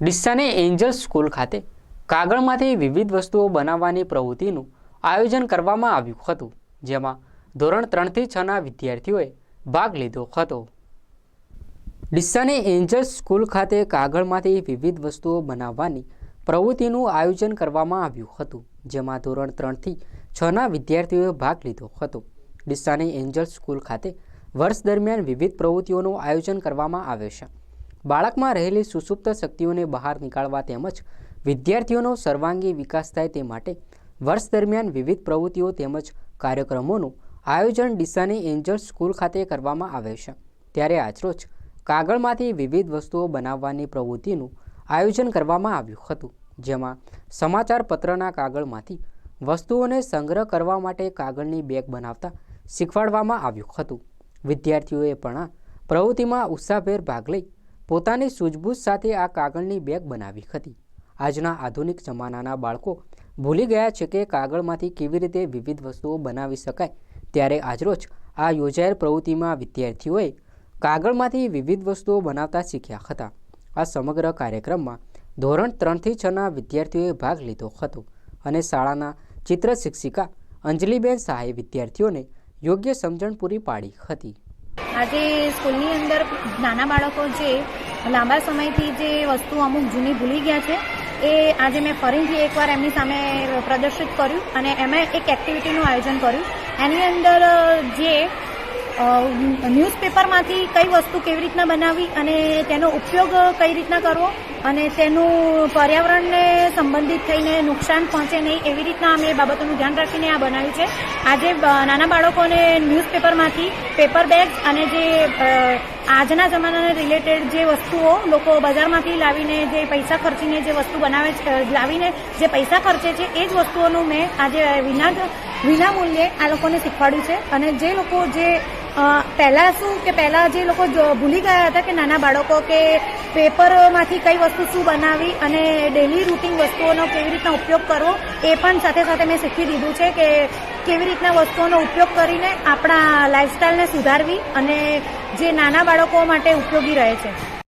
ડિસ્સાની Angel school ખાતે કાગળમાંથી વિવિધ વસ્તુઓ બનાવવાની પ્રવૃત્તિનું આયોજન કરવામાં આવ્યું હતું, જેમાં ધોરણ ત્રણથી છના વિદ્યાર્થીઓએ ભાગ લીધો હતો. ડિસ્સાની એન્જલ સ્કૂલ ખાતે કાગળમાંથી વિવિધ વસ્તુઓ બનાવવાની પ્રવૃત્તિનું આયોજન કરવામાં આવ્યું હતું, જેમાં ધોરણ ત્રણથી છના વિદ્યાર્થીઓએ ભાગ લીધો હતો. ડિસ્સાની એન્જલ સ્કૂલ ખાતે વર્ષ દરમિયાન વિવિધ પ્રવૃત્તિઓનું આયોજન કરવામાં આવે છે. બાળકમાં રહેલી સુસુપ્ત શક્તિઓને બહાર નીકાળવા તેમજ વિદ્યાર્થીઓનો સર્વાંગી વિકાસ થાય તે માટે વર્ષ દરમિયાન વિવિધ પ્રવૃત્તિઓ તેમજ કાર્યક્રમોનું આયોજન ડીસાની એન્જલ સ્કૂલ ખાતે કરવામાં આવે છે. ત્યારે આજરોજ કાગળમાંથી વિવિધ વસ્તુઓ બનાવવાની પ્રવૃત્તિનું આયોજન કરવામાં આવ્યું હતું, જેમાં સમાચાર પત્રના કાગળમાંથી વસ્તુઓને સંગ્રહ કરવા માટે કાગળની બેગ બનાવતા શીખવાડવામાં આવ્યું હતું. વિદ્યાર્થીઓએ પણ આ પ્રવૃત્તિમાં ઉત્સાહભેર ભાગ લઈ પોતાની સૂઝબૂઝ સાથે આ કાગળની બેગ બનાવી હતી. આજના આધુનિક જમાનાના બાળકો ભૂલી ગયા છે કે કાગળમાંથી કેવી રીતે વિવિધ વસ્તુઓ બનાવી શકાય. ત્યારે આજરોજ આ યોજાયેલ પ્રવૃત્તિમાં વિદ્યાર્થીઓએ કાગળમાંથી વિવિધ વસ્તુઓ બનાવતા શીખ્યા હતા. આ સમગ્ર કાર્યક્રમમાં ધોરણ ત્રણથી છના વિદ્યાર્થીઓએ ભાગ લીધો હતો અને શાળાના ચિત્ર શિક્ષિકા અંજલિબેન શાહે વિદ્યાર્થીઓને યોગ્ય સમજણ પૂરી પાડી હતી. આજે સ્કૂલની અંદર નાના બાળકો જે લાંબા સમયથી જે વસ્તુ અમુક જૂની ભૂલી ગયા છે, એ આજે મેં ફરીથી એકવાર એમની સામે પ્રદર્શિત કર્યું અને એમાં એક એક્ટિવિટીનું આયોજન કર્યું. એની અંદર જે ન્યૂઝપેપરમાંથી કઈ વસ્તુ કેવી રીતના બનાવવી અને તેનો ઉપયોગ કઈ રીતના કરવો અને તેનું પર્યાવરણને સંબંધિત થઈને નુકસાન પહોંચે નહીં એવી રીતના અમે એ બાબતોનું ધ્યાન રાખીને આ બનાવ્યું છે. આજે નાના બાળકોને ન્યૂઝપેપરમાંથી પેપર બેગ્સ અને જે આજના જમાનાને રિલેટેડ જે વસ્તુઓ લોકો બજારમાંથી લાવીને જે પૈસા ખર્ચીને જે વસ્તુ બનાવે છે લાવીને જે પૈસા ખર્ચે છે, એ જ વસ્તુઓનું મેં આજે વિના વિના મૂલ્યે આ લોકોને શીખવાડ્યું છે. અને જે લોકો જે પહેલા શું કે પહેલા જે લોકો ભૂલી ગયા હતા કે નાના બાળકો કે પેપરમાંથી કઈ વસ્તુ શું બનાવી અને ડેલી રૂટીન વસ્તુઓનો કેવી રીતના ઉપયોગ કરવો, એ પણ સાથે સાથે મેં શીખી દીધું છે કે કેવી રીતના વસ્તુઓનો ઉપયોગ કરીને આપણા લાઈફસ્ટાઈલને સુધારવી અને જે નાના બાળકો માટે ઉપયોગી રહે છે.